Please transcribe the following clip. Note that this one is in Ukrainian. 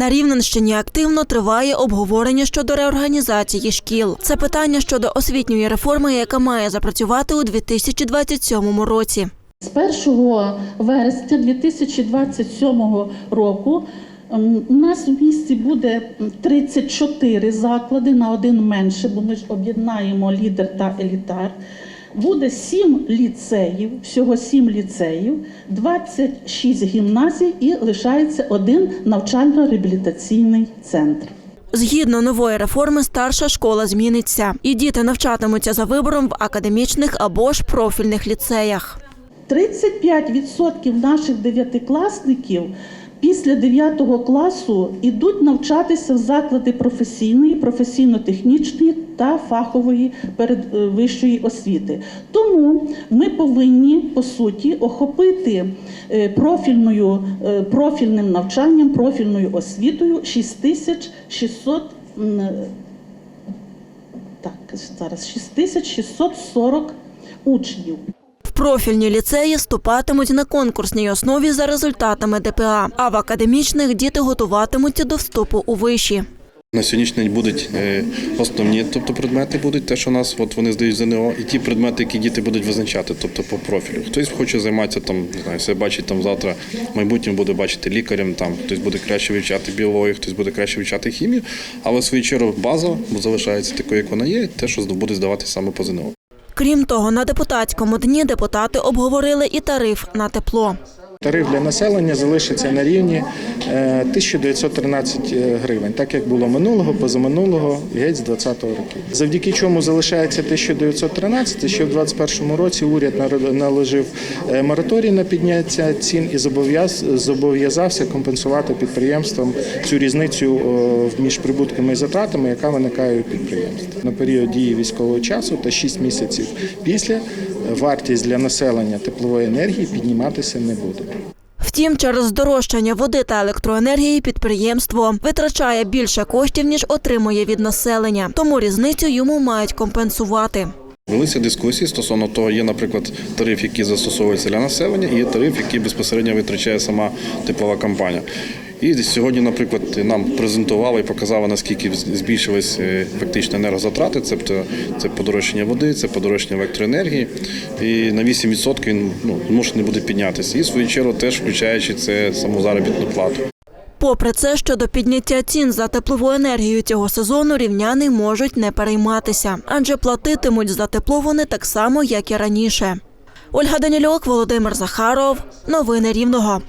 На Рівненщині активно триває обговорення щодо реорганізації шкіл. Це питання щодо освітньої реформи, яка має запрацювати у 2027 році. З 1 вересня 2027 року ем, у нас в місті буде 34 заклади на один менше, бо ми ж об'єднаємо лідер та елітар. Буде 7 ліцеїв, всього 7 ліцеїв, 26 гімназій і лишається один навчально-реабілітаційний центр. Згідно нової реформи, старша школа зміниться, і діти навчатимуться за вибором в академічних або ж профільних ліцеях. 35% наших дев'ятикласників після 9 класу йдуть навчатися в заклади професійної, професійно-технічної та фахової передвищої освіти. Тому ми повинні по суті охопити е, профільною, е, профільним навчанням, профільною освітою 6600 м, е, так, зараз 6640 учнів. Профільні ліцеї вступатимуть на конкурсній основі за результатами ДПА, а в академічних діти готуватимуться до вступу у виші. На сьогоднішній день будуть е, основні, тобто предмети будуть те, що у нас от вони здають ЗНО, і ті предмети, які діти будуть визначати, тобто по профілю. Хтось хоче займатися там, не знаю, себе бачить там завтра, в майбутньому буде бачити лікарем, там хтось буде краще вивчати біологію, хтось буде краще вивчати хімію, але в свою чергу база залишається такою, як вона є, те, що буде здавати саме по ЗНО. Крім того, на депутатському дні депутати обговорили і тариф на тепло. Тариф для населення залишиться на рівні е, 1913 гривень, так як було минулого, позаминулого геть з 2020 року. Завдяки чому залишається 1913, що в 2021 році уряд наложив е, мораторій на підняття цін і зобов'яз- зобов'язався компенсувати підприємствам цю різницю е, між прибутками і затратами, яка виникає у підприємств. На період дії військового часу та 6 місяців після е, вартість для населення теплової енергії підніматися не буде. Втім, через здорожчання води та електроенергії підприємство витрачає більше коштів, ніж отримує від населення. Тому різницю йому мають компенсувати. Велися дискусії стосовно того, є, наприклад, тариф, який застосовується для населення, і є тариф, який безпосередньо витрачає сама теплова компанія. І сьогодні, наприклад, нам презентували і показали, наскільки збільшились е, фактично енергозатрати. Тобто це подорожчання води, це подорожчання електроенергії. І на 8% він ну, змушений буде піднятися. І в свою чергу теж включаючи це саму заробітну плату. Попри це, щодо підняття цін за теплову енергію цього сезону рівняни можуть не перейматися, адже платитимуть за тепло вони так само, як і раніше. Ольга Данілюк, Володимир Захаров. Новини Рівного.